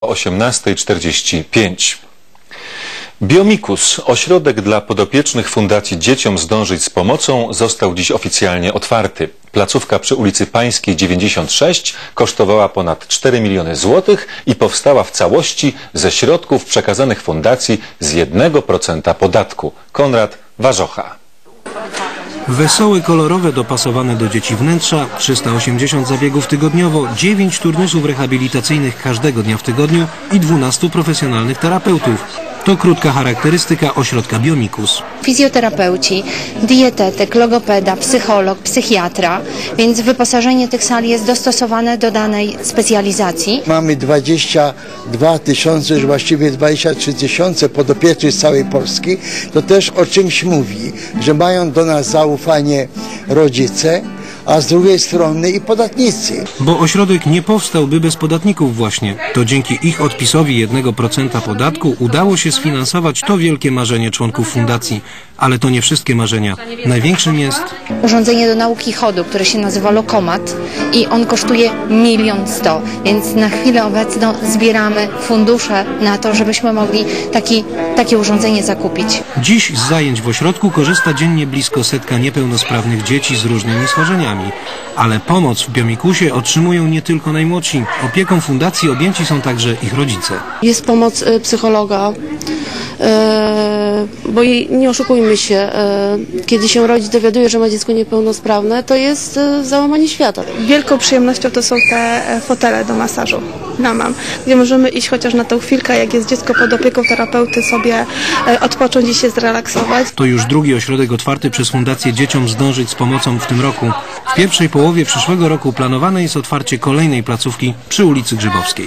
o 18.45. Biomikus, ośrodek dla podopiecznych Fundacji Dzieciom Zdążyć z Pomocą, został dziś oficjalnie otwarty. Placówka przy ulicy Pańskiej 96 kosztowała ponad 4 miliony złotych i powstała w całości ze środków przekazanych fundacji z 1% podatku. Konrad Warzocha. Wesołe, kolorowe, dopasowane do dzieci wnętrza, 380 zabiegów tygodniowo, 9 turnusów rehabilitacyjnych każdego dnia w tygodniu i 12 profesjonalnych terapeutów. To krótka charakterystyka ośrodka Biomikus. fizjoterapeuci, dietetyk, logopeda, psycholog, psychiatra, więc wyposażenie tych sal jest dostosowane do danej specjalizacji. Mamy 22 tysiące, już właściwie 23 tysiące podopiecznych z całej Polski. To też o czymś mówi, że mają do nas zaufanie rodzice, a z drugiej strony i podatnicy. Bo ośrodek nie powstałby bez podatników właśnie. To dzięki ich odpisowi 1% podatku udało się sfinansować to wielkie marzenie członków fundacji. Ale to nie wszystkie marzenia. Największym jest Urządzenie do nauki chodu, które się nazywa Lokomat i on kosztuje milion sto, więc na chwilę obecną zbieramy fundusze na to, żebyśmy mogli taki, takie urządzenie zakupić. Dziś z zajęć w ośrodku korzysta dziennie blisko setka niepełnosprawnych dzieci z różnymi schorzeniami. Ale pomoc w Biomikusie otrzymują nie tylko najmłodsi. Opieką fundacji objęci są także ich rodzice. Jest pomoc e, psychologa, bo jej, nie oszukujmy się, e, kiedy się rodzic dowiaduje, że ma dziecko niepełnosprawne, to jest e, załamanie świata. Wielką przyjemnością to są te e, fotele do masażu na mam, gdzie możemy iść chociaż na tą chwilkę, jak jest dziecko pod opieką terapeuty, sobie e, odpocząć i się zrelaksować. To już drugi ośrodek otwarty przez Fundację Dzieciom Zdążyć z Pomocą w tym roku. W pierwszej połowie przyszłego roku planowane jest otwarcie kolejnej placówki przy ulicy Grzybowskiej.